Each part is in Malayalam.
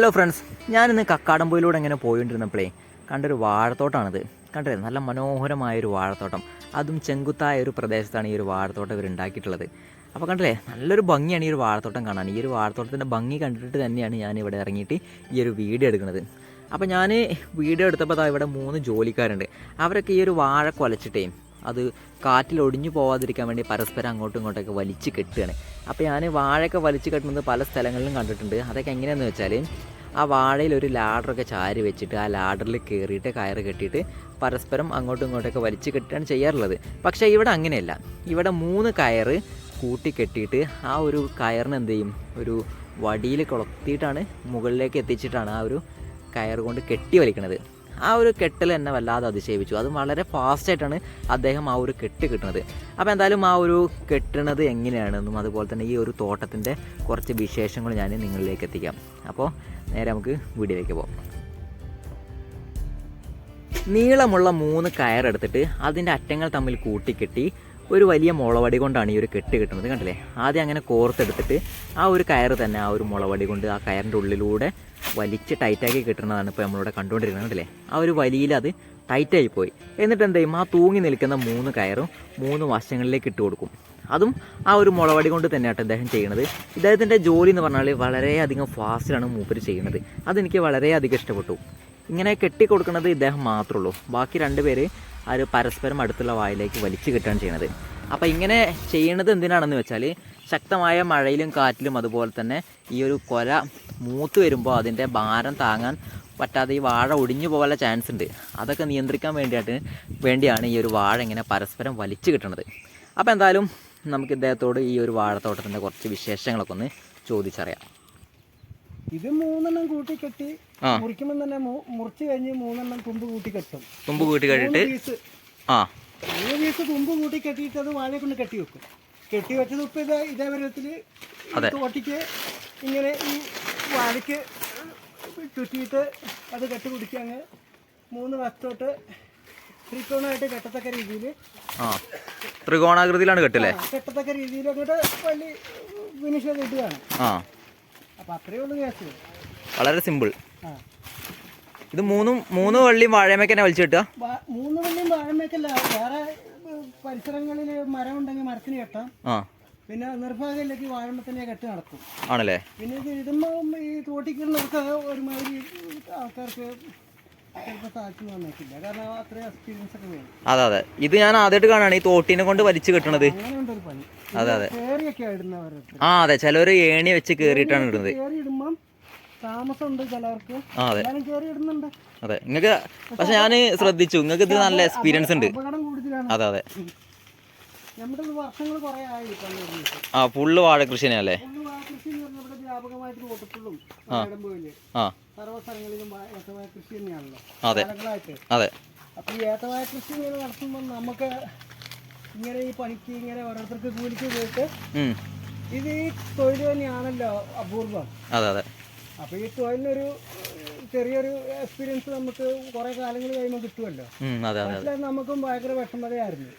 ഹലോ ഫ്രണ്ട്സ് ഞാനിന്ന് കക്കാടംപൊയിലൂടെ ഇങ്ങനെ പോയിട്ടിരുന്നപ്പോഴേ കണ്ടൊരു വാഴത്തോട്ടമാണിത് കണ്ടേ നല്ല മനോഹരമായ ഒരു വാഴത്തോട്ടം. അതും ചെങ്കുത്തായ ഒരു പ്രദേശത്താണ് ഈ ഒരു വാഴത്തോട്ടം ഇവർ ഉണ്ടാക്കിയിട്ടുള്ളത്. അപ്പോൾ കണ്ടില്ലേ? നല്ലൊരു ഭംഗിയാണ് ഈ ഒരു വാഴത്തോട്ടം കാണാൻ. ഈ ഒരു വാഴത്തോട്ടത്തിന്റെ ഭംഗി കണ്ടിട്ട് തന്നെയാണ് ഞാൻ ഇവിടെ ഇറങ്ങിയിട്ട് ഈ ഒരു വീഡിയോ എടുക്കുന്നത്. അപ്പോൾ ഞാൻ വീഡിയോ എടുത്തപ്പോൾ ഇവിടെ മൂന്ന് ജോലിക്കാരുണ്ട്. അവരൊക്കെ ഈ ഒരു വാഴ കുലച്ചിട്ടേ അത് കാറ്റിൽ ഒടിഞ്ഞു പോവാതിരിക്കാൻ വേണ്ടി പരസ്പരം അങ്ങോട്ടും ഇങ്ങോട്ടൊക്കെ വലിച്ച് കെട്ടുകയാണ്. അപ്പോൾ ഞാൻ വാഴയൊക്കെ വലിച്ച് കെട്ടുന്നത് പല സ്ഥലങ്ങളിലും കണ്ടിട്ടുണ്ട്. അതൊക്കെ എങ്ങനെയാണെന്ന് വെച്ചാൽ ആ വാഴയിൽ ഒരു ലാഡറൊക്കെ ചാരി വെച്ചിട്ട് ആ ലാഡറിൽ കയറിയിട്ട് കയറ് കെട്ടിയിട്ട് പരസ്പരം അങ്ങോട്ടും ഇങ്ങോട്ടൊക്കെ വലിച്ച് കെട്ടുകയാണ് ചെയ്യാറുള്ളത്. പക്ഷേ ഇവിടെ അങ്ങനെയല്ല. ഇവിടെ മൂന്ന് കയറ് കൂട്ടി കെട്ടിയിട്ട് ആ ഒരു കയറിന് എന്ത് ചെയ്യും? ഒരു വടിയിൽ കൊളത്തിയിട്ടാണ് മുകളിലേക്ക് എത്തിച്ചിട്ടാണ് ആ ഒരു കയർ കൊണ്ട് കെട്ടി വലിക്കണത്. ആ ഒരു കെട്ടൽ എന്നെ വല്ലാതെ അതിശയിപ്പിച്ചു. അതും വളരെ ഫാസ്റ്റായിട്ടാണ് അദ്ദേഹം ആ ഒരു കെട്ട് കിട്ടുന്നത്. അപ്പോൾ എന്തായാലും ആ ഒരു കെട്ടണത് എങ്ങനെയാണെന്നും അതുപോലെ തന്നെ ഈ ഒരു തോട്ടത്തിന്റെ കുറച്ച് വിശേഷങ്ങൾ ഞാൻ നിങ്ങളിലേക്ക് എത്തിക്കാം. അപ്പോൾ നേരെ നമുക്ക് വീഡിയോയിലേക്ക് പോകാം. നീളമുള്ള മൂന്ന് കയറെടുത്തിട്ട് അതിന്റെ അറ്റങ്ങൾ തമ്മിൽ കൂട്ടിക്കെട്ടി ഒരു വലിയ മുളവടി കൊണ്ടാണ് ഈ ഒരു കെട്ട് കിട്ടുന്നത്. കണ്ടില്ലേ? ആദ്യം അങ്ങനെ കോർത്തെടുത്തിട്ട് ആ ഒരു കയർ തന്നെ ആ ഒരു മുളവടി കൊണ്ട് ആ കയറിന്റെ ഉള്ളിലൂടെ വലിച്ച് ടൈറ്റാക്കി കിട്ടുന്നതാണ് ഇപ്പോൾ നമ്മളിവിടെ കണ്ടുകൊണ്ടിരിക്കുന്നത്. കണ്ടില്ലേ? ആ ഒരു വലിയിൽ അത് ടൈറ്റായി പോയി. എന്നിട്ട് എന്ത് ചെയ്യും? ആ തൂങ്ങി നിൽക്കുന്ന മൂന്ന് കയറും മൂന്ന് വശങ്ങളിലേക്ക് ഇട്ട് കൊടുക്കും. അതും ആ ഒരു മുളവടി കൊണ്ട് തന്നെയാണ് അദ്ദേഹം ചെയ്യുന്നത് ഇദ്ദേഹത്തിന്റെ ജോലി എന്ന് പറഞ്ഞാൽ വളരെയധികം ഫാസ്റ്റിലാണ് മൂപ്പര് ചെയ്യുന്നത്. അതെനിക്ക് വളരെയധികം ഇഷ്ടപ്പെട്ടു. ഇങ്ങനെ കെട്ടി കൊടുക്കുന്നത് ഇദ്ദേഹം മാത്രമേ ഉള്ളൂ ബാക്കി രണ്ടുപേര് ഒരു പരസ്പരം അടുത്തുള്ള വായിലേക്ക് വലിച്ചു കിട്ടുകയാണ് ചെയ്യുന്നത്. അപ്പോൾ ഇങ്ങനെ ചെയ്യണത് എന്തിനാണെന്ന് വെച്ചാൽ ശക്തമായ മഴയിലും കാറ്റിലും അതുപോലെ തന്നെ ഈ ഒരു കൊല മൂത്ത് വരുമ്പോൾ അതിന്റെ ഭാരം താങ്ങാൻ പറ്റാതെ ഈ വാഴ ഒടിഞ്ഞു പോകാനുള്ള ചാൻസ് ഉണ്ട്. അതൊക്കെ നിയന്ത്രിക്കാൻ വേണ്ടിയിട്ട് വേണ്ടിയാണ് ഈ ഒരു വാഴ ഇങ്ങനെ പരസ്പരം വലിച്ചു കിട്ടുന്നത്. അപ്പോൾ എന്തായാലും നമുക്ക് ഇദ്ദേഹത്തോട് ഈ ഒരു വാഴത്തോട്ടത്തിന്റെ കുറച്ച് വിശേഷങ്ങളൊക്കെ ഒന്ന് ചോദിച്ചറിയാം. ഇത് മൂന്നെണ്ണം കൂട്ടി കെട്ടി. മുറിക്കുമ്പോൾ തന്നെ മുറിച്ചു കഴിഞ്ഞ് മൂന്നെണ്ണം തുമ്പ് കൂട്ടി കെട്ടും. തുമ്പ് കൂട്ടി കെട്ടിട്ട്? ആ. മൂന്ന് പീസ് തുമ്പ് കൂട്ടി കെട്ടിയിട്ട് അത് വാഴ കൊണ്ട് കെട്ടി വെക്കും. കെട്ടി വെച്ചത് ഇപ്പം ഇതാ ഇതേ വിധത്തിൽ. തോട്ടിക്ക് ഇങ്ങനെ ഈ വാഴയ്ക്ക് ചുറ്റിയിട്ട് അത് കെട്ടി പിടിക്കുക അങ്ങ്. മൂന്ന് വശത്തോട്ട് ത്രികോണമായിട്ട് കെട്ടത്തക്ക രീതിയിൽ. ആ. ത്രികോണാകൃതിയിലാണ് കെട്ടില്ലേ കെട്ടത്തക്ക രീതിയിൽ അങ്ങോട്ട് വലിയ ഫിനിഷ് കെട്ടുകയാണ് അത്രയേ ഉള്ളൂ കേസ് വളരെ സിമ്പിൾ ആ. ഇത് മൂന്നും മൂന്ന് വള്ളിയും വാഴമേക്ക് തന്നെ വലിച്ചു കിട്ടുക. വാ- മൂന്ന് വള്ളിയും വാഴമേക്കല്ല വേറെ ഏഹ്, പരിസരങ്ങളിൽ മരം ഉണ്ടെങ്കിൽ മരത്തിന് കെട്ടാം. ആ. പിന്നെ നിർഭാഗ്യമില്ലെങ്കിൽ വാഴമത്തന്നെ കെട്ട് കെട്ടി നടക്കും ആണല്ലേ? പിന്നെ ഇത് ഇടുമ്പോൾ ഈ തോട്ടിക്കുന്നവർക്ക് ഒരുമാതിരി ആൾക്കാർക്ക് അതെ അതെ. ഇത് ഞാൻ ആദ്യമായിട്ട് കാണാണ് ഈ തോട്ടിനെ കൊണ്ട് വലിച്ചു കെട്ടണത്. അതെ അതെ. ആ അതെ. ചിലവര് ഏണി വെച്ച് കേറിയിട്ടാണ് ഇടുന്നത്. അതെ. അതെ. നിങ്ങൾക്ക് പക്ഷെ ഞാൻ ശ്രദ്ധിച്ചു. നിങ്ങൾക്ക് ഇത് നല്ല എക്സ്പീരിയൻസ് ഉണ്ട്. അതെ അതെ. ആ ഫുള്ള് വാഴ കൃഷിനെ വാഴ കൃഷി എന്ന് പറഞ്ഞാൽ ഇവിടെ വ്യാപകമായിട്ട് ഓട്ടപ്പുള്ളും ഇടമ്പോയിൽ ആ. സർവ സ്ഥലങ്ങളിലും വാ- കൃഷി തന്നെയാണല്ലോ. അതെ. കാലങ്ങളായിട്ട്. അതെ. അപ്പോൾ ഈ ഏത്തവാഴ കൃഷി ഇങ്ങനെ നടത്തുമ്പോൾ നമുക്ക് ഇങ്ങനെ ഈ പണിക്ക് ഇങ്ങനെ ഓരോരുത്തർക്ക് കൂലിക്ക് പോയിട്ട് ഇത് ഈ തൊഴിൽ തന്നെയാണല്ലോ അപൂർവം. അപ്പൊ ഈ തൊഴിലിനൊരു ചെറിയൊരു എക്സ്പീരിയൻസ് നമുക്ക് കുറേ കാലങ്ങൾ കഴിയുമ്പോൾ കിട്ടുമല്ലോ. പക്ഷേ നമുക്കും ഭയങ്കര വിഷമതയായിരുന്നു.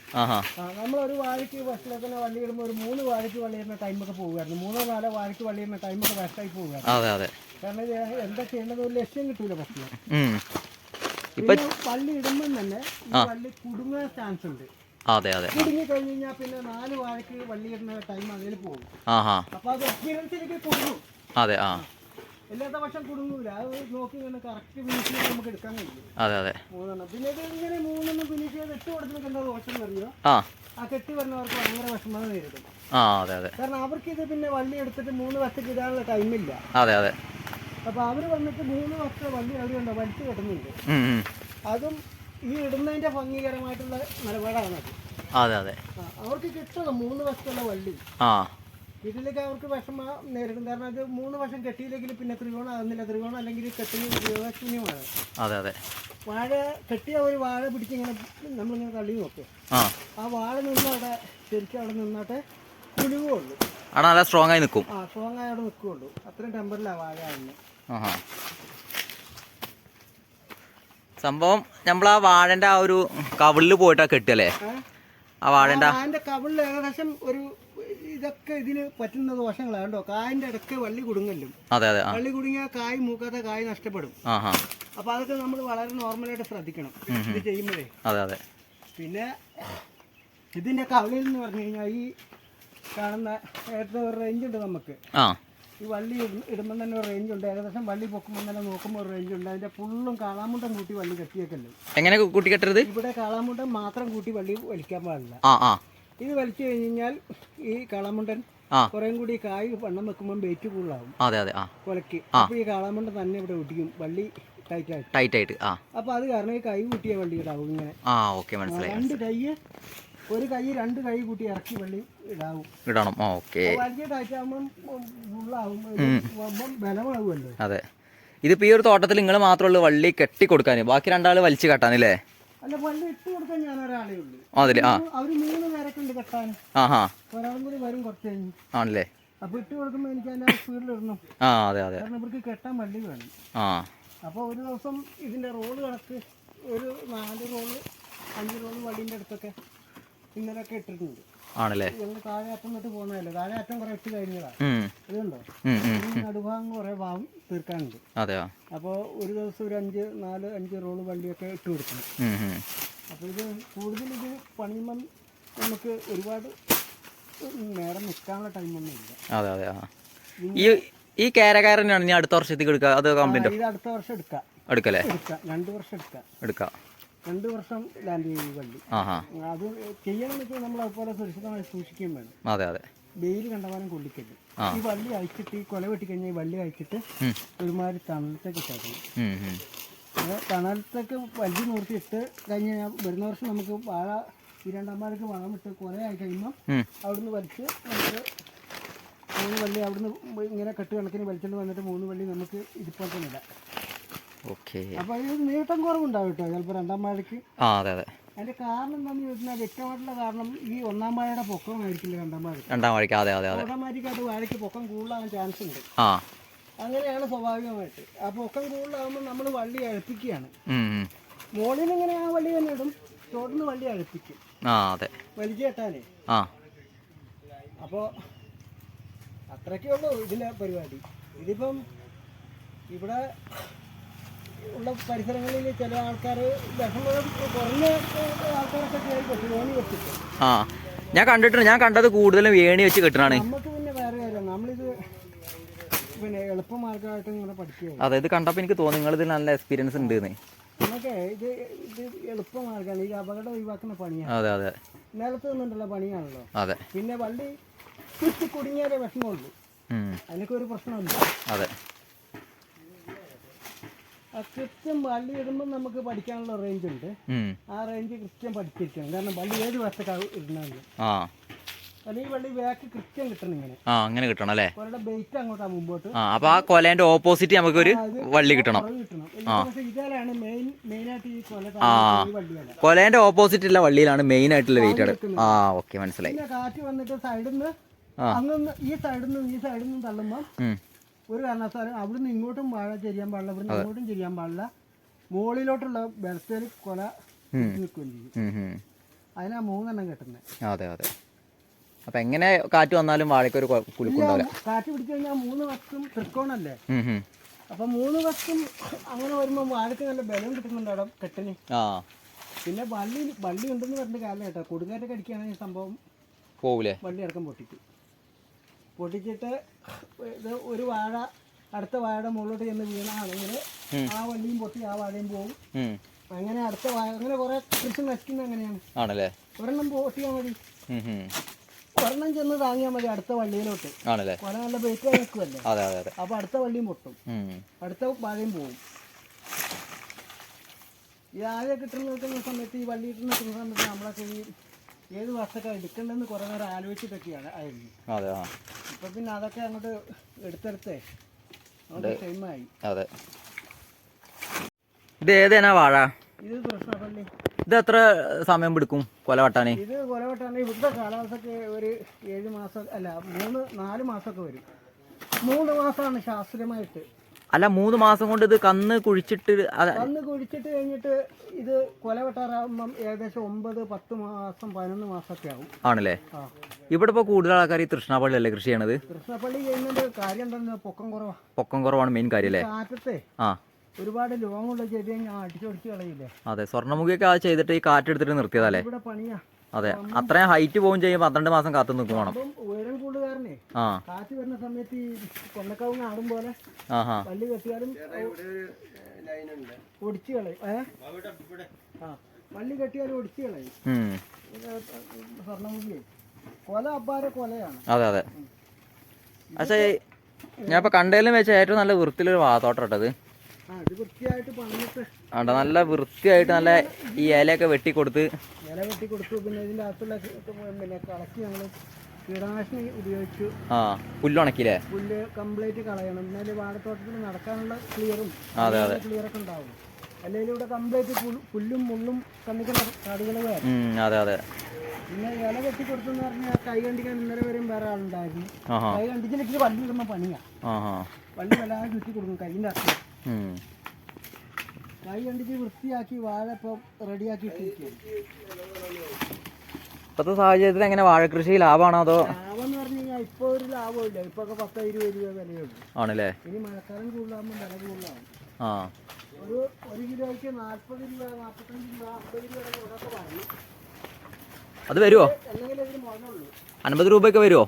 നമ്മളൊരു വാഴയ്ക്ക് ബസ്സിലൊക്കെ വള്ളി ഇടുമ്പോൾ ഒരു മൂന്ന് വാഴയ്ക്ക് വള്ളി ഇടുന്ന ടൈമൊക്കെ പോവുമായിരുന്നു. മൂന്നോ നാലോ വാഴയ്ക്ക് വള്ളി ഇടുന്ന ടൈമൊക്കെ വിഷമായി പോവുകയായിരുന്നു കാരണം എന്താ ചെയ്യേണ്ടത്? ഒരു ലക്ഷ്യം കിട്ടൂല പക്ഷേ പള്ളി ഇപ്പൊ ഇടുമ്പോൾ തന്നെ ഈ വള്ളി കുടുങ്ങാൻ ചാൻസ് ഉണ്ട്. അതെ അതെ. കുടുങ്ങി കഴിഞ്ഞാൽ പിന്നെ നാല് വാഴയ്ക്ക് വള്ളി ഇടുന്ന ടൈം അതിൽ പോകും. അപ്പൊ അത് എക്സ്പീരിയൻസിലേക്ക് കുടുങ്ങും അതെ ആ. എല്ലാത്ത പക്ഷം കുടുങ്ങൂല. അത് നോക്കി ഇങ്ങനെ കറക്റ്റ് ഫിനിഷ് നമുക്ക് എടുക്കാൻ കഴിയും. അതെ അതെ. മൂന്നെണ്ണം. പിന്നെ ഇത് ഇങ്ങനെ മൂന്നെണ്ണം ഫിനിഷ് ചെയ്ത് എട്ട് കൊടുത്തിട്ട് എന്താ ദോഷം അറിയോ? ആ. ആ കെട്ടി വരുന്നവർക്ക് ഭയങ്കര വിഷമത നേരിടും. ആ അതെ അതെ. കാരണം അവർക്ക് ഇത് പിന്നെ വള്ളി എടുത്തിട്ട് മൂന്ന് വർഷത്തേക്ക് ഇടാനുള്ള ടൈമില്ല അതെ അതെ. അപ്പോൾ അവർ വന്നിട്ട് മൂന്ന് വർഷം വള്ളി എവിടെയുണ്ടോ വലിച്ചു കെട്ടുന്നുണ്ട്. അതും ഈ ഇടുന്നതിന്റെ ഭംഗികരമായിട്ടുള്ള നിലപാടാണ് അത് അതെ. അതെ അവർക്ക് കിട്ടണം മൂന്ന് വർഷമുള്ള വള്ളി ആ. ഇതിലേക്ക് അവർക്ക് വിഷമ നേരിടും. കാരണം അത് മൂന്ന് വർഷം കെട്ടിയില്ലെങ്കിൽ പിന്നെ ത്രികോണം ആകുന്നില്ല. ത്രികോണം അല്ലെങ്കിൽ കെട്ടി ഉപയോഗശൂന്യമാണ്. അതെ അതെ. വാഴ കെട്ടിയ ഒരു വാഴ പിടിച്ച് ഇങ്ങനെ നമ്മളിങ്ങനെ തള്ളി നോക്കും. ആ. വാഴ നിന്ന് അവിടെ ശരിക്കും അവിടെ നിന്നിട്ട് കുലുവുള്ളൂ അവിടെ നല്ല സ്ട്രോങ് ആയി നിൽക്കും. ആ സ്ട്രോങ് ആയി അവിടെ നിൽക്കുകയുള്ളൂ. അത്രയും ടെമ്പറിലാണ് വാഴ ആഹാ. സംഭവം നമ്മൾ ആ വാഴന്റെ ആ ഒരു കവിളിൽ പോയിട്ടാ കെട്ടല്ലേ ഏഹ് ആ വാഴേണ്ട. അതിന്റെ കവിളിൽ ഏകദേശം ഒരു ഇതൊക്കെ ഇതിന് പറ്റുന്ന ദോഷങ്ങളാണ് കേട്ടോ. കായന്റെ ഇടയ്ക്ക് വള്ളി കുടുങ്ങല്ലും. അതെ അതെ ആ. വള്ളി കുടുങ്ങിയ കായ് മൂക്കാത്ത കായ് നഷ്ടപ്പെടും. ആ ആ അപ്പൊ അതൊക്കെ നമ്മൾ വളരെ നോർമലായിട്ട് ശ്രദ്ധിക്കണം. ഇത് ചെയ്യുമ്പോഴേ. അതെ അതെ. പിന്നെ ഇതിന്റെ കവിളിൽ എന്ന് പറഞ്ഞു കഴിഞ്ഞാൽ ഈ കാണുന്ന ഒരു റേഞ്ച് ഉണ്ട് നമുക്ക്. ആ. ഈ വള്ളി ഇടുമ്പം ഇടുമ്പോൾ തന്നെ ഒരു റേഞ്ച് ഉണ്ട്. ഏകദേശം വള്ളി പൊക്കുമ്പോൾ തന്നെ നോക്കുമ്പോൾ ഒരു റേഞ്ച് ഉണ്ട്. അതിന്റെ ഫുള്ളും കാളാമുട്ടം കൂട്ടി വള്ളി കെട്ടിയേക്കല്ലോ എങ്ങനെ കൂട്ടി കെട്ടരുത് ഇവിടെ കാളാമുട്ടം മാത്രം കൂട്ടി വള്ളി വലിക്കാൻ പാടില്ല. ഇത് വലിച്ചു കഴിഞ്ഞാൽ ഈ കാളാമുണ്ടൻ. കുറേം കൂടി കായ് വണ്ണം വെക്കുമ്പോൾ വെയിറ്റ് കൂടുതലാവും. അതെ അതെ കൊലക്ക് അപ്പൊ ഈ കാളാമുണ്ടൻ തന്നെ ഇവിടെ ഒട്ടിക്കും. വള്ളി ടൈറ്റ് ആയിട്ട്. അപ്പൊ അത് കാരണം ഈ കൈ കൂട്ടിയ വള്ളി ഇടാവും ഇങ്ങനെ. രണ്ട് കൈ ഒരു കൈ രണ്ട് കൈ കൂട്ടി ഇറക്കി വള്ളി ഇടാവും. ഇടണം. ഓക്കെ. ബലമാവുമല്ലോ അതെ. ഇതിപ്പോ ഈ ഒരു തോട്ടത്തിൽ നിങ്ങൾ മാത്രമേ ഉള്ളൂ വള്ളി കെട്ടി കൊടുക്കാൻ ബാക്കി രണ്ടാൾ വലിച്ചു കെട്ടാനല്ലേ അല്ല? വള്ളി ഇട്ട് കൊടുക്കാൻ ഞാൻ ഒരാളേ ഉള്ളൂ. അതിൽ ആ. അവർ മൂന്ന് പേരൊക്കെ ഉണ്ട് കെട്ടാൻ. ആഹാ. ഒരാളും കൂടി വരും കുറച്ച് കഴിഞ്ഞ്. ആണല്ലേ? അപ്പൊ ഇട്ട് കൊടുക്കുമ്പോൾ എനിക്ക് അതിന്റെ സ്പീഡിൽ ഇടണം. ആ അതെ അതെ. കാരണം ഇവർക്ക് കെട്ടാൻ വള്ളി വേണം. ആ. ഒരു ദിവസം ഇതിന്റെ റോൾ കണക്ക് ഒരു നാല് റോൾ അഞ്ച് റോൾ വള്ളിന്റെ അടുത്തൊക്കെ ഇന്നലെയൊക്കെ ഇട്ടിട്ടുണ്ട്. ആണല്ലേ? ഞങ്ങൾ താഴെ അറ്റം തൊട്ട് പോകുന്നതല്ലേ താഴെ അറ്റം കുറെ ഇട്ട് കഴിഞ്ഞതാണ് ഈ നടുഭാഗം കുറെ ഭാഗം തീർക്കാനുണ്ട്. അതെയോ? അപ്പോൾ ഒരു ദിവസം ഒരു അഞ്ച് നാല് അഞ്ച് റോൾ വള്ളിയൊക്കെ ഇട്ട് കൊടുക്കണം. അപ്പോൾ ഇത് കൂടുതൽ ഇത് പണിയുമ്പം നമുക്ക് ഒരുപാട് നേരം നിൽക്കാനുള്ള ടൈമൊന്നും ഇല്ല. അതെ അതെ ഈ ഈ കേരകാരനാണ് ഇനി അടുത്ത വർഷത്തേക്ക് എടുക്കുക അത് കംപ്ലീറ്റ് അടുത്ത വർഷം എടുക്കാം. എടുക്കല്ലേ? എടുക്കാം. രണ്ട് വർഷം എടുക്കാം. എടുക്കാം. രണ്ട് വർഷം ലാൻഡ് ചെയ്യും വള്ളി. അത് ചെയ്യണമെന്ന് വെച്ചാൽ നമ്മൾ അതുപോലെ സുരക്ഷിതമായി സൂക്ഷിക്കുകയും വേണം. അതെ അതെ. വെയിൽ കണ്ടമാനം കൊള്ളിക്കരുത്. ഈ വള്ളി അയച്ചിട്ട് ഈ കൊല വെട്ടി കഴിഞ്ഞാൽ ഈ വള്ളി അയച്ചിട്ട്. ഒരുമാതിരി തണലത്തേക്ക് ഇട്ടേക്കണം തണലത്തേക്ക് വള്ളി നിർത്തിയിട്ട് കഴിഞ്ഞ് കഴിഞ്ഞാൽ വരുന്ന വർഷം നമുക്ക് വാഴ ഈ രണ്ടാമാർക്ക് വളം ഇട്ട് കൊല ആയി കഴിയുമ്പോൾ. അവിടുന്ന് വലിച്ച് നമുക്ക് മൂന്ന് വള്ളി അവിടുന്ന് ഇങ്ങനെ കെട്ട് കണക്കിന് വലിച്ചുകൊണ്ട് വന്നിട്ട് മൂന്ന് വള്ളി നമുക്ക് ഇതുപോലെ തന്നെ ഇടാം. ഓക്കെ. അപ്പോൾ ഇത് നീട്ടം കുറവുണ്ടാവും കേട്ടോ ചിലപ്പോൾ രണ്ടാം മഴയ്ക്ക് ആ അതെ അതെ. അതിന്റെ കാരണം എന്താണെന്ന് ചോദിച്ചാൽ വ്യക്തമായിട്ടുള്ള കാരണം ഈ ഒന്നാം വാഴയുടെ പൊക്കമായിരിക്കില്ല രണ്ടാം മഴ രണ്ടാം മഴയ്ക്ക് അതെ അതെ അതെ. ഓട്ടോമാറ്റിക് അത് വാഴയ്ക്ക് പൊക്കം കൂടുതലാകാൻ ചാൻസ് ഉണ്ട്. ആ. അങ്ങനെയാണ് സ്വാഭാവികമായിട്ട്. ആ പൊക്കം കൂടുതലാകുമ്പോൾ നമ്മൾ വള്ളി അഴപ്പിക്കുകയാണ്. മോളിൽ നിന്ന് ഇങ്ങനെ ആ വള്ളി തന്നെ ഇടും ചോട്ടിന്ന് വള്ളി അഴപ്പിക്കും. ആ അതെ. വലിച്ചു കെട്ടാനേ. ആ. അപ്പോൾ അത്രയ്ക്കേ ഉള്ളൂ ഇതിലെ പരിപാടി. ഇതിപ്പം ഇവിടെ ഉള്ള പരിസരങ്ങളിൽ ചില ആൾക്കാർ വിഷമം കുറഞ്ഞ ആൾക്കാരൊക്കെ കയറി കെട്ടി ഓണി വെച്ചിട്ട് ആ ഞാൻ കണ്ടിട്ടുണ്ട് ഞാൻ കണ്ടത് കൂടുതലും ഏണി വെച്ച് കെട്ടണാണ്. നമുക്ക് പിന്നെ വേറെ കാര്യം നമ്മളിത് പിന്നെ എളുപ്പമാർഗമായിട്ട് ഇങ്ങനെ പഠിക്കുകയാണ്. അതെ ഇത് കണ്ടപ്പോൾ എനിക്ക് തോന്നി നിങ്ങളിതിൽ നല്ല എക്സ്പീരിയൻസ് ഉണ്ട് എന്ന് നമുക്ക് ഇത് ഇത് എളുപ്പമാർഗമാണ് ഈ അപകടം ഒഴിവാക്കുന്ന പണിയാണ് അതെ അതെ. നിലത്ത് നിന്നുണ്ടല്ലോ പണിയാണല്ലോ. അതെ. പിന്നെ കുത്തി കുടുങ്ങിയാലേ വിഷമമുള്ളൂ. ഉം. അതിനൊക്കെ ഒരു പ്രശ്നമില്ല. അതെ. കൃത്യം വള്ളി ഇടുമ്പോൾ നമുക്ക് പഠിക്കാനുള്ള റേഞ്ച് ഉണ്ട്. ആ റേഞ്ച് കൃത്യം പഠിച്ചിരിക്കണം കാരണം വള്ളി ഏത് വർഷക്കാവും ഇടുന്നത് അല്ലെങ്കിൽ വള്ളി ബാക്ക് കൃത്യം കിട്ടണം ഇങ്ങനെ. ആ അങ്ങനെ കിട്ടണം അല്ലേ? അവരുടെ ബെയ്റ്റ് അങ്ങോട്ടാ മുമ്പോട്ട്. ആ അപ്പോൾ ആ കൊലേന്റെ ഓപ്പോസിറ്റ് നമുക്കൊരു വള്ളി കിട്ടണം. പക്ഷേ ഇതിലാണ് മെയിൻ മെയിനായിട്ട് ഈ കൊല ആ. കൊലേന്റെ ഓപ്പോസിറ്റ് ഉള്ള വള്ളിയിലാണ് മെയിൻ ആയിട്ടുള്ള വെയിറ്റ് ആ ഓക്കെ മനസ്സിലായി. കാറ്റ് വന്നിട്ട് സൈഡിൽ നിന്ന് ആ. ഈ സൈഡിൽ നിന്ന് ഈ സൈഡിൽ നിന്ന് തള്ളുമ്പോൾ. ഒരു കാരണവശാലും അവിടുന്ന് ഇങ്ങോട്ടും വാഴ ചെരിയാൻ പാടില്ല. അവിടുന്ന് ഇങ്ങോട്ടും ചെരിയാൻ പാടില്ല. മുകളിലോട്ടുള്ള ബലത്തിൽ കൊല നിൽക്കുകയും ചെയ്യും. അതിനാ മൂന്നെണ്ണം കെട്ടുന്നത് അതെ അതെ. അപ്പം എങ്ങനെ കാറ്റ് വന്നാലും വാഴയ്ക്ക് ഒരു കുലുക്കുണ്ടാവില്ല കാറ്റ് പിടിച്ചു കഴിഞ്ഞാൽ മൂന്ന് വസ്തും തൃക്കോണല്ലേ? അപ്പൊ. മൂന്ന് വസ്തും അങ്ങനെ വരുമ്പോൾ വാഴയ്ക്ക് നല്ല ബലം കിട്ടുന്നുണ്ട് അവിടെ കെട്ടിന്. പിന്നെ വള്ളി വള്ളി ഉണ്ടെന്ന് പറഞ്ഞിട്ട് കാലം കേട്ടോ. കൊടുങ്കാറ്റൊക്കെ അടിക്കുകയാണെങ്കിൽ സംഭവം പോവില്ലേ വള്ളി അടക്കം പൊട്ടിക്കും. പൊട്ടിച്ചിട്ട് ഇത് ഒരു വാഴ അടുത്ത വാഴയുടെ മുകളിലോട്ട് ചെന്ന് വീണാണെങ്കിൽ ആ വള്ളിയും പൊട്ടി ആ വാഴയും പോകും അങ്ങനെ അടുത്ത വാഴ അങ്ങനെ കുറെ കൃഷി നശിക്കുന്നത് അങ്ങനെയാണ്. ആണല്ലേ? ഒരെണ്ണം പൊട്ടിയാൽ മതി. ഒരെണ്ണം ചെന്ന് താങ്ങിയാൽ മതി അടുത്ത വള്ളിയിലോട്ട്. ആണല്ലേ? കൊല നല്ല ബേറ്റായി നിൽക്കുമല്ലേ അപ്പൊ അടുത്ത വള്ളിയും പൊട്ടും. അടുത്ത വാഴയും പോകും ഈ ആഴ കിട്ടുന്ന സമയത്ത് ഈ വള്ളി കിട്ടുന്ന സമയത്ത് നമ്മളൊക്കെ ഈ ഏത് വർഷമൊക്കെ എടുക്കണ്ടെന്ന് കുറേ നേരം ആലോചിച്ചിട്ടൊക്കെയാണ് ആയിരുന്നു. അതെ ആ. ഇപ്പൊ പിന്നെ അതൊക്കെ അങ്ങോട്ട് എടുത്തെടുത്തേ. അങ്ങോട്ട് ടൈമായി അതെ. ഇത് ഏതേനാ വാഴ? ഇത് കൃഷ്ണപ്പള്ളി ഇത് എത്ര സമയം പിടിക്കും കൊല വെട്ടാന്? ഇത് കൊലവട്ടാണെങ്കിൽ ഇവിടുത്തെ കാലാവസ്ഥക്ക് ഒരു ഏഴ് മാസം അല്ല മൂന്ന് നാല് മാസമൊക്കെ വരും. മൂന്ന് മാസമാണ് ശാസ്ത്രീയമായിട്ട്. അല്ല മൂന്ന് മാസം കൊണ്ട് ഇത് കന്ന് കുഴിച്ചിട്ട് കന്ന് കുഴിച്ചിട്ട് കഴിഞ്ഞിട്ട് ഇത് കൊല വെട്ടാറാകുമ്പം ഏകദേശം ഒമ്പത് പത്ത് മാസം പതിനൊന്ന് മാസമൊക്കെ ആവും. ആണല്ലേ? ഇവിടെ ഇപ്പോൾ കൂടുതൽ ആൾക്കാർ ഈ തൃഷ്ണാപ്പള്ളിയല്ലേ കൃഷി ചെയ്യണത്? കൃഷ്ണപ്പള്ളി ചെയ്യുന്നതിന്റെ കാര്യം എന്താ പൊക്കം കുറവാ. പൊക്കം കുറവാണ് മെയിൻ കാര്യം അല്ലേ? കാറ്റത്തെ ആ. ഒരുപാട് ലോങ്ങുള്ള ചെടി ഞാൻ അടിച്ചൊടിച്ച് കളയില്ലേ? അതെ സ്വർണമുഖിയൊക്കെ ആ ചെയ്തിട്ട് ഈ കാറ്റെടുത്തിട്ട് നിർത്തിയതല്ലേ ഇവിടെ പണിയാ. അതെ. അത്രയും ഹൈറ്റ് പോകും ചെയ്യും പന്ത്രണ്ട് മാസം കാത്തു നിൽക്കും വേണം. അപ്പം ഉയരം കൂടുതലാരണേ ആ. കാറ്റ് വരുന്ന സമയത്ത് ഈ ആടും പോലെ കെട്ടിയാലും ഒടിച്ചു കളയും. ഏ? ആ. കെട്ടിയാലും ഒടിച്ചു കളയും. ഉം. സ്വർണമുഖി കൊല അപ്പാര കൊലയാണ്. അതെ അതെ. പക്ഷേ ഞാൻ ഇപ്പൊ കണ്ടതിലും വെച്ച ഏറ്റവും നല്ല വൃത്തിയിലൊരു വാതോട്ടം ഇട്ടത്. ആ ഇത് വൃത്തിയായിട്ട് പണിഞ്ഞിട്ട് ആണ്ട നല്ല വൃത്തിയായിട്ട് നല്ല ഈ ഇലയൊക്കെ വെട്ടിക്കൊടുത്ത്. ഇല വെട്ടി കൊടുത്തു പിന്നെ ഇതിന്റെ അകത്തുള്ള പിന്നെ കളക്കി ഞങ്ങൾ കീടനാശിനി ഉപയോഗിച്ചു. ആ പുല്ലുണക്കില്ലേ പുല്ല് കംപ്ലീറ്റ് കളയണം. എന്നാലും വാഴത്തോട്ടത്തിൽ നടക്കാനുള്ള ക്ലിയറും അതെ അതെ. ക്ലിയറൊക്കെ ഉണ്ടാവും. അല്ലെങ്കിൽ ഇവിടെ കംപ്ലീറ്റ് പുല്ലും മുള്ളും കന്നിക്കുന്ന കാടുകൾ വേറെ. അതെ അതെ. പിന്നെ ഇല കെട്ടി കൊടുത്തെന്ന് പറഞ്ഞാൽ കൈ കണ്ടിക്കാൻ ഇന്നലെ വരെയും വേറെ ആളുണ്ടായിരുന്നു. കൈ കണ്ടിച്ചിലേക്ക് വള്ളി ഇടുമ്പോൾ പണിയാ. വള്ളി വല്ലാതെ ചുറ്റി കൊടുക്കും കൈയിന്റെ അർത്ഥം. കൈ കണ്ടിച്ച് വൃത്തിയാക്കി വാഴ ഇപ്പം റെഡിയാക്കി ഇപ്പോഴത്തെ സാഹചര്യത്തിൽ എങ്ങനെ വാഴകൃഷി ലാഭമാണോ അതോ ലാഭം എന്ന് പറഞ്ഞു കഴിഞ്ഞാൽ ഇപ്പോൾ ഒരു ലാഭമില്ല ഇപ്പോൾ ഒക്കെ പത്ത് ഇരുപത് രൂപ വിലയുള്ളൂ. ആണല്ലേ? ഇനി മഴക്കാലം കൂടുതലാകുമ്പോൾ വില കൂടുതലാവും ആ. ഒരു ഒരു കിലോയ്ക്ക് നാൽപ്പത് രൂപ നാൽപ്പത്തഞ്ച് രൂപ അമ്പത് രൂപ ഓരോക്കെ പറഞ്ഞു അത് വരുമോ അല്ലെങ്കിൽ ഇതിന് മുതലുള്ളൂ അൻപത് രൂപയൊക്കെ വരുമോ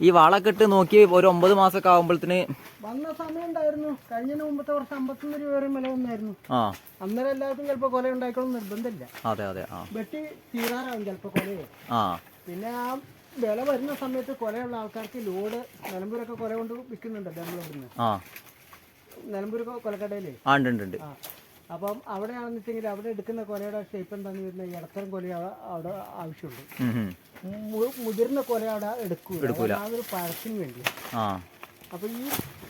ഈ വാളക്കെട്ട് നോക്കി ഒരു ഒമ്പത് മാസമൊക്കെ ആകുമ്പോഴത്തേന് വന്ന സമയം ഉണ്ടായിരുന്നു. കഴിഞ്ഞ മുമ്പത്തെ വർഷം അമ്പത്തൊന്ന് രൂപ വരെ വില വന്നായിരുന്നു. ആ. അന്നേരം എല്ലാവർക്കും ചിലപ്പോൾ കൊല ഉണ്ടായിക്കോളും നിർബന്ധമില്ല. അതെ അതെ ആ. വെട്ടി തീരാറാവും ചിലപ്പോൾ കൊലയെ. ആ. പിന്നെ ആ വില വരുന്ന സമയത്ത് കൊലയുള്ള ആൾക്കാർക്ക് ലോഡ് നിലമ്പൂരൊക്കെ കൊല കൊണ്ട് വിൽക്കുന്നുണ്ടല്ലോ നമ്മളിവിടുന്ന് ആ. നിലമ്പൂർ കൊലക്കടയിലേ. ആ ഉണ്ട് ഉണ്ട് ഉണ്ട്. ആ. അപ്പം അവിടെയാണെന്ന് വെച്ചെങ്കിൽ അവിടെ എടുക്കുന്ന കൊലയുടെ ഷേപ്പ് എന്താണെന്ന് വരുന്ന ഇടത്തരം കൊല അവിടെ ആവശ്യമുണ്ട്. മുതിർന്ന കൊല അവിടെ എടുക്കൂല. അതൊരു പഴത്തിന് വേണ്ടി. അപ്പൊ ഈ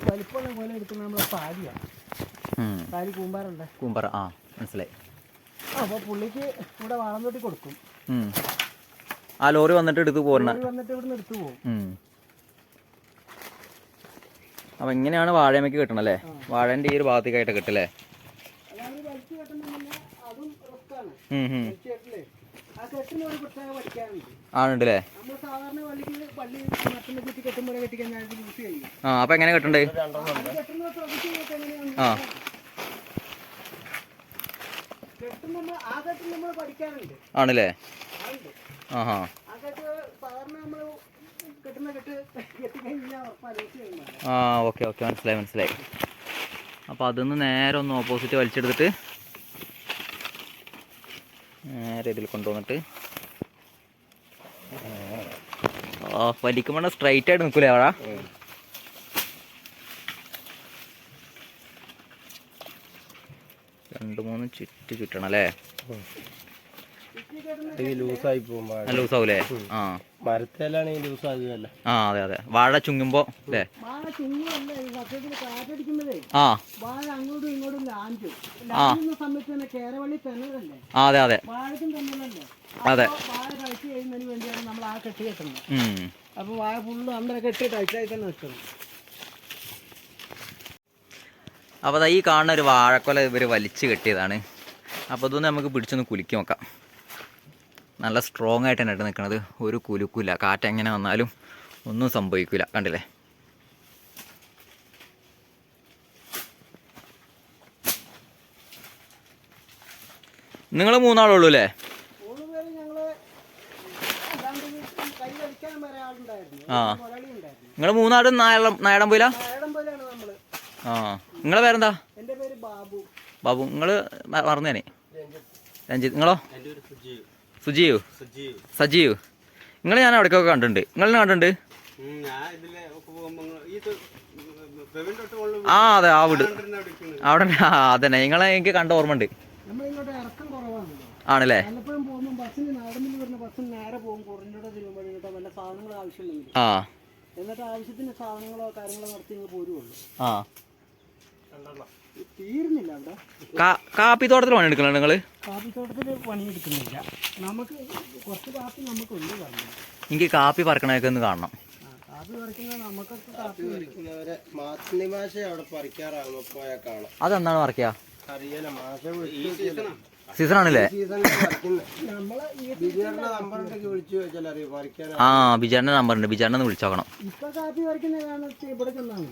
വലിപ്പമുള്ള കോല എടുക്കുന്ന നമ്മളെ പാരിയാണ് പാരി കൂമ്പാറുണ്ട്. കൂമ്പാറ ആ മനസ്സിലായി. അപ്പോൾ പുള്ളിക്ക് ഇവിടെ വാളം തൊട്ടി കൊടുക്കും. ആ ലോറി വന്നിട്ട് എടുത്ത് പോരണ. വന്നിട്ട് ഇവിടുന്ന് എടുത്തു പോകും. അപ്പൊ ഇങ്ങനെയാണ് വാഴമയ്ക്ക് കിട്ടണല്ലേ? വാഴന്റെ ഈ ഒരു ഭാഗത്തേക്കായിട്ട് കിട്ടല്ലേ? അതും ആണുണ്ടല്ലേ? ആ അപ്പൊ എങ്ങനെ കെട്ടണ്ടേ? ആ ആണല്ലേ? ആഹാ. ആ ഓക്കെ ഓക്കെ. മനസ്സിലായി മനസ്സിലായി. അപ്പോൾ അതൊന്ന് നേരെ ഒന്ന് ഓപ്പോസിറ്റ് വലിച്ചെടുത്തിട്ട് ഇതിൽ കൊണ്ടുവന്നിട്ട്. ആ വലിക്കുമ്പോൾ സ്ട്രൈറ്റ് ആയിട്ട് നിൽക്കൂലേ അവിടെ? രണ്ട് മൂന്ന് ചുറ്റ് ചുറ്റണം അല്ലേ? ലൂസായി പോകും ലൂസാവൂലേ? ആ. മരത്തേലാണെങ്കിൽ ലൂസ് ആകുകയല്ല? ആ അതെ അതെ. വാഴ ചുങ്ങുമ്പോൾ അല്ലേ? ഈ ആ. ആ. അതെ അതെ. അതെ. അപ്പൊ വാഴ വേണ്ടിയാണ് നമ്മൾ ആ കെട്ട് കെട്ടുന്നത് ഉം. വാഴ ഫുള്ള് അന്നേരം കെട്ടി ടൈറ്റായി തന്നെ നിൽക്കണം അപ്പോൾ ഈ കാണുന്ന ഒരു വാഴക്കൊല ഇവർ വലിച്ചു കെട്ടിയതാണ്. അപ്പോൾ ഇതൊന്ന് നമുക്ക് പിടിച്ചൊന്ന് കുലുക്കി നോക്കാം. നല്ല സ്ട്രോങ് ആയിട്ട് തന്നെ നിൽക്കുന്നത് ഒരു കുലുക്കില്ല. കാറ്റ് എങ്ങനെ വന്നാലും ഒന്നും സംഭവിക്കില്ല കണ്ടില്ലേ? നിങ്ങൾ മൂന്നാളുള്ളൂ അല്ലേ? ആ. നിങ്ങൾ മൂന്നാളും നായടം പോയില്ല ആ. നിങ്ങളെ പേരെന്താ? എന്റെ പേര് ബാബു. ബാബു. നിങ്ങൾ മറന്നേനെ. രഞ്ജിത്ത്. നിങ്ങളോ? സുജീവ്. സുജീവ്. നിങ്ങൾ ഞാൻ അവിടേക്കൊക്കെ കണ്ടിട്ടുണ്ട്. നിങ്ങൾ കണ്ടിട്ടുണ്ട്? ആ അതെ ആ വീട്. അവിടെ ആ അതന്നെ. നിങ്ങളെ എനിക്ക് കണ്ട ഓർമ്മ ഉണ്ട് നമ്മളിങ്ങോട്ട് ഇറക്കം കുറവാണല്ലോ. ആണല്ലേ? ആ. എന്നിട്ട് ആവശ്യത്തിന് സാധനങ്ങളോ കാര്യങ്ങളോ നടത്തി പോരുള്ളൂ ആ. തീരുന്നില്ല അവിടെ. കാ- കാപ്പി തോട്ടത്തിൽ പണി എടുക്കണോ നിങ്ങൾ കാപ്പിത്തോട്ടത്തിൽ പണിയെടുക്കുന്നില്ല. നമുക്ക് കുറച്ച് കാപ്പി നമുക്കുണ്ട് പറഞ്ഞു എനിക്ക് കാപ്പി പറക്കണതൊക്കെ ഒന്ന് കാണണം. ആ കാപ്പി പറിക്കുന്നത് നമുക്കൊക്കെ കാപ്പി പറിക്കുന്നവരെ അവിടെ പറിക്കാറാകുമ്പോ പോയാൽ കാണാം. അതെന്താണ് പറിക്കുക അറിയാലോ മാസം ഈ നമ്പർ ആണല്ലേ ആ ബിജാറിന്റെ നമ്പർ ഉണ്ട് ബിജാറിനെ ഒന്ന് വിളിച്ചോക്കണം.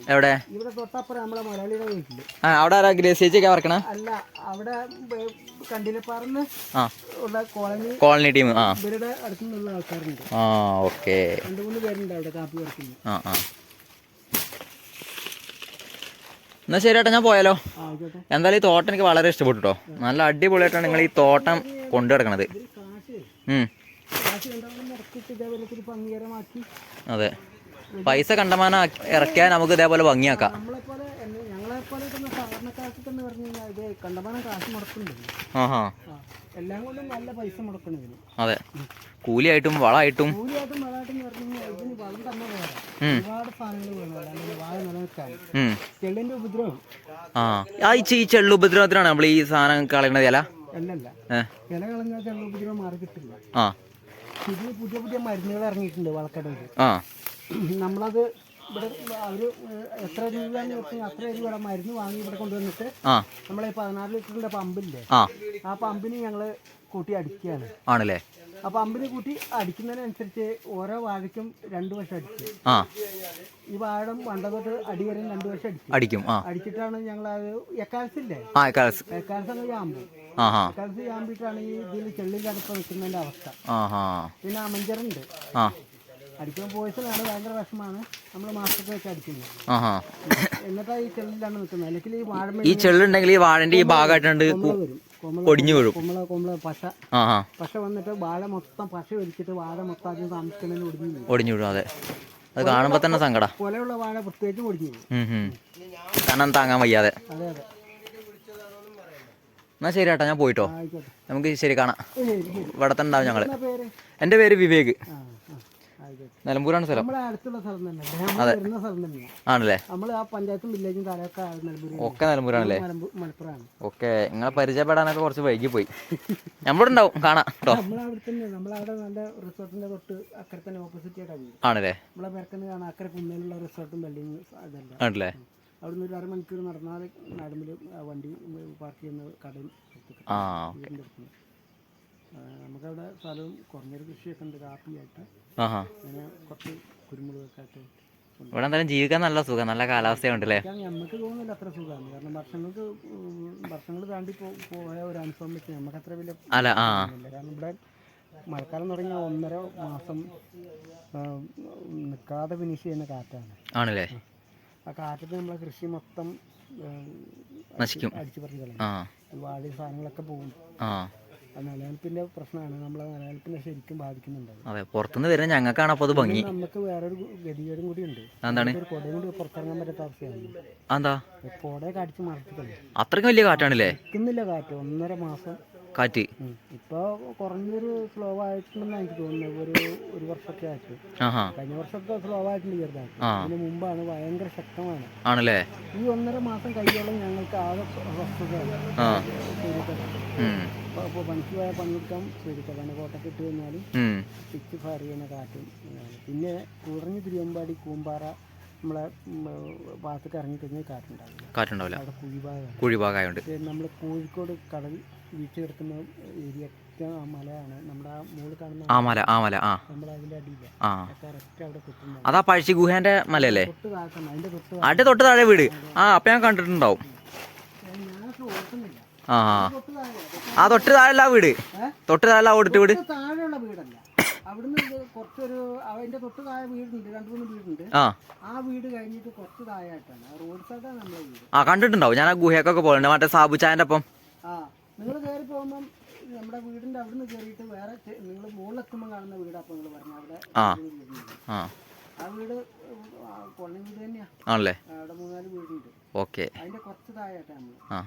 എവിടെ? ഇവിടെ തൊട്ടപ്പുറം നമ്മളെ മലയാളിയുടെ വീട്ടിൽ. ആ അവിടെ ആരാ ഗ്രേസ് ചേച്ചിയൊക്കെ വറക്കണ അല്ല അവിടെ കണ്ടിലെ പറന്ന് ആ. ഉള്ള കോളനി കോളനി ടീം ആ. ആ ഓക്കെ. രണ്ടു മൂന്ന് പേരുണ്ട് അവിടെ കാപ്പി പറിക്കുന്നത് ആ ആ. എന്നാ ശരി ഏട്ടാ ഞാൻ പോയാലോ? എന്തായാലും ഈ തോട്ടം എനിക്ക് വളരെ ഇഷ്ടപ്പെട്ടു കേട്ടോ നല്ല അടിപൊളിയായിട്ടാണ് നിങ്ങൾ ഈ തോട്ടം കൊണ്ടു കിടക്കണത് അതെ. പൈസ കണ്ടമാനം ഇറക്കിയാൽ നമുക്ക് ഇതേപോലെ ഭംഗിയാക്കാം. എല്ലാം കൊണ്ടും നല്ല പൈസ മുടക്കണം അതെ. കൂലിയായിട്ടും വളമായിട്ടും ആ. ഈ ചെ- ഈ ചെള്ളു ഉപദ്രവത്തിനാണ് നമ്മൾ ഈ സാധനം കളയണത് ഇല? ആ. പുതിയ പുതിയ മരുന്നുകൾ ഇറങ്ങിയിട്ടുണ്ട് വളക്കടയിൽ ആ. നമ്മളത് ഇവിടെ അവർ എത്ര വെച്ചാൽ അത്ര രൂപയുടെ മരുന്ന് വാങ്ങി ഇവിടെ കൊണ്ടുവന്നിട്ട് നമ്മളെ പതിനാറ് ലിറ്ററിന്റെ പമ്പില്ലേ? ആ. പമ്പിന് ഞങ്ങൾ കൂട്ടി അടിക്കുകയാണ്. ആണല്ലേ? ആ അമ്പിനെ കൂട്ടി അടിക്കുന്നതിനനുസരിച്ച് ഓരോ വാഴയ്ക്കും രണ്ട് വർഷം അടിക്കും. ആ. ഈ വാഴം വണ്ട തൊട്ട് അടി വരെ രണ്ട് വർഷം അടിക്കും. അടിക്കും ആ. അടിച്ചിട്ടാണ് ഞങ്ങൾ അത് എക്കാലത്തില്ലേ? ആ കാലസ് എക്കാലത്താണ് യാമ്പ് ആ ഹാ യാമ്പിട്ടാണ് ഈ ഇതിൽ ചെള്ളിലടുപ്പ് വെക്കുന്നതിന്റെ അവസ്ഥ. ആ ഹാ പിന്നെ അമഞ്ചറുണ്ട്. ആ. അടിക്കാൻ പോയിസനാണ് ഭയങ്കര വിഷമാണ്. നമ്മൾ മാസത്തിൽ വെച്ച് അടിക്കുന്നത്. ആ ഹാ എന്നിട്ടാ ഈ ചെള്ളിലാണ് നിൽക്കുന്നത്. അല്ലെങ്കിൽ ഈ വാഴ ഈ ചെള്ളുണ്ടെങ്കിൽ ഈ വാഴന്റെ ഈ ഭാഗമായിട്ടുണ്ട് വരും. കൊമ്പള ഒടിഞ്ഞു വീഴും. കൊമ്പള കൊമ്പള പശ. ആ ഹാ പശ വന്നിട്ട് വാഴ മൊത്തം പശ ഒലിച്ചിട്ട് വാഴ മൊത്തം ആദ്യം താമസിക്കുന്നതിന് ഒടിഞ്ഞു വീഴും. അതെ. അത് കാണുമ്പോൾ തന്നെ സങ്കട. കൊലയുള്ള വാഴ പ്രത്യേകിച്ചും ഒടിഞ്ഞു പോകും കനം താങ്ങാൻ വയ്യാതെ. അതെ അതെ. എന്നാ ശരി ഏട്ടാ ഞാൻ പോയിട്ടോ. ആയിക്കോട്ടെ. നമുക്ക് ശരി കാണാം. ശരി ശരി. ഇവിടെ തന്നെ ഉണ്ടാവും ഞങ്ങൾ. എന്നാ പേര്? എന്റെ പേര് വിവേക്. ആ. നിലമ്പൂരാണ് സ്ഥലം. ആണല്ലേ? ഒക്കെ നിലമ്പൂരാണല്ലേ? ഓക്കെ. നിങ്ങളെ പരിചയപ്പെടാനൊക്കെ കുറച്ച് വൈകി പോയി നമ്മളിവിടെ ഉണ്ടാവും കാണാം. കേട്ടോ ആണല്ലേ ആണല്ലേ? അവിടുന്ന് ഒരു അരമണിക്കൂർ നടന്നാൽ നടുമ്പിൽ വണ്ടി പാർക്ക് ചെയ്യുന്ന കടയും ആ നമുക്കവിടെ സ്ഥലവും കുറഞ്ഞൊരു കൃഷിയൊക്കെ ഉണ്ട് കാപ്പിയായിട്ട്. അങ്ങനെ കുറച്ച് കുരുമുളകൊക്കെ ആയിട്ട്. ഇവിടെ എന്തായാലും ജീവിക്കാൻ നല്ല സുഖം നല്ല കാലാവസ്ഥയുണ്ട് അല്ലേ നമുക്ക് തോന്നുന്നില്ല അത്ര സുഖമാണ്. കാരണം വർഷങ്ങൾക്ക് വർഷങ്ങൾ താണ്ടി പോയ ഒരു അനുഭവം വെച്ച് നമുക്ക് അത്ര വലിയ അല്ല ആ. കാരണം ഇവിടെ മഴക്കാലം തുടങ്ങിയ ഒന്നര മാസം നിൽക്കാതെ ഫിനിഷ് ചെയ്യുന്ന കാറ്റാണ്. ആണല്ലേ? ആ കാറ്റത്ത് നമ്മളെ കൃഷി മൊത്തം നശിക്കും. അടിച്ചു പറഞ്ഞു കളയും. വാഴ സാധനങ്ങളൊക്കെ പോകും. നിലനിൽപ്പിന്റെ പ്രശ്നമാണ്. നമ്മളെ നിലനിൽപ്പിനെ ശരിക്കും ബാധിക്കുന്നുണ്ട് അത്. പുറത്തുനിന്ന് വരുന്ന ഞങ്ങൾക്കാണ് അപ്പോൾ അത് ഭംഗി. നമുക്ക് വേറൊരു ഗതികേടും കൂടി ഉണ്ട്. എന്താണ് ഒരു കൊടയും കൂടി പുറത്തിറങ്ങാൻ പറ്റാത്ത അവസ്ഥയാണ്. എന്താ കൊടയൊക്കെ അടിച്ച് മറച്ചിട്ടുണ്ട്. അത്രയ്ക്ക് വലിയ കാറ്റാണല്ലേ? നിൽക്കുന്നില്ല കാറ്റ്. ഒന്നര മാസം കാറ്റ്. ഉം. ഇപ്പൊ കുറഞ്ഞൊരു സ്ലോ ആയിട്ടുണ്ടെന്നാണ് എനിക്ക് തോന്നുന്നത്. ഒരു ഒരു വർഷമൊക്കെ ആയിട്ട്. കഴിഞ്ഞ വർഷമൊക്കെ സ്ലോ ആയിട്ടുണ്ട് ചെറുതായിട്ട്. അതിന് മുമ്പാണ് ഭയങ്കര ശക്തമാണ്. ആണല്ലേ? ഈ ഒന്നര മാസം കഴിയോളം ഞങ്ങൾക്ക് ആകെ. അപ്പോൾ പണിക്ക് പോയ പണിയെടുക്കാം സൂര്യക്കട കോട്ടൊക്കെ ഇട്ട് കഴിഞ്ഞാൽ. പിച്ച് ഫയർ ചെയ്യുന്ന കാറ്റും. പിന്നെ കുറഞ്ഞ് തിരുവമ്പാടി കൂമ്പാറ നമ്മളെ ഭാഗത്തേക്ക് ഇറങ്ങി കഴിഞ്ഞാൽ കാറ്റുണ്ടാവില്ല. കാറ്റുണ്ടാവില്ല. അവിടെ കുഴിഭാഗമാണ് കുഴിഭാഗമായോണ്ട്. നമ്മൾ കോഴിക്കോട് കടൽ വീഴ്ച കിടക്കുന്ന ഏരിയ ആ മലയാണ്. നമ്മുടെ ആ മുകളിൽ കാണുന്ന ആ മല ആ മല ആ. നമ്മൾ അതിന്റെ അടിയില്ല ആ. കറക്റ്റ് അവിടെ അതാ പഴശ്ശി ഗുഹേന്റെ മലയല്ലേ? തൊട്ട് താഴ്ത്തണം അതിന്റെ തൊട്ട് അടി തൊട്ട് താഴെ വീട്. ആ അപ്പം ഞാൻ കണ്ടിട്ടുണ്ടാവും. ഞാനൊക്കെ ഓർക്കുന്നില്ല ആ. തൊട്ട് താഴെ ആ തൊട്ട് താഴെ ആ വീട്. തൊട്ട് താഴെ ആ ഓടിട്ട് വീട്. തൊട്ട് താഴെയുള്ള വീടല്ല. അവിടുന്ന് ഇത് കുറച്ചൊരു അതിന്റെ തൊട്ട് താഴെ വീടുണ്ട് രണ്ട് മൂന്ന് വീടുണ്ട്. ആ. ആ വീട് കഴിഞ്ഞിട്ട് കുറച്ച് താഴെയായിട്ടാണ്. ആ റോഡ് സൈഡാണ് നമ്മളെ വീട്. ആ കണ്ടിട്ടുണ്ടാവും. ഞാൻ ആ ഗുഹയൊക്കെ പോലുണ്ട് മറ്റേ സാബു ചായന്റെ ഒപ്പം. ആ. നിങ്ങൾ കയറി പോകുമ്പം നമ്മുടെ വീടിന്റെ അവിടുന്ന് കയറിയിട്ട് വേറെ നിങ്ങൾ മുകളിലെത്തുമ്പോൾ കാണുന്ന വീടാ അപ്പോൾ നിങ്ങൾ പറഞ്ഞു അവിടെ ആ. ആ. ആ വീട് കൊള്ളി വീട് തന്നെയാണ് ആണല്ലേ? അവിടെ മൂന്നാൽ വീടുണ്ട്. ഓക്കെ. അതിന്റെ കുറച്ച് താഴെയായിട്ടാണ് നമ്മൾ ആ.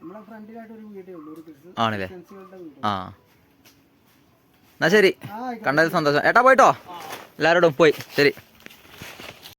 നമ്മളെ ഫ്രണ്ടിലായിട്ട് ഒരു വീടേ ഉള്ളൂ ഒരു ക്രിസ്ത്യൻസുകളുടെ വീട്. ആ. എന്നാ ശരി. കണ്ടതിൽ സന്തോഷം. ഏട്ടാ പോയിട്ടോ? എല്ലാവരോടും പോയി. ശരി.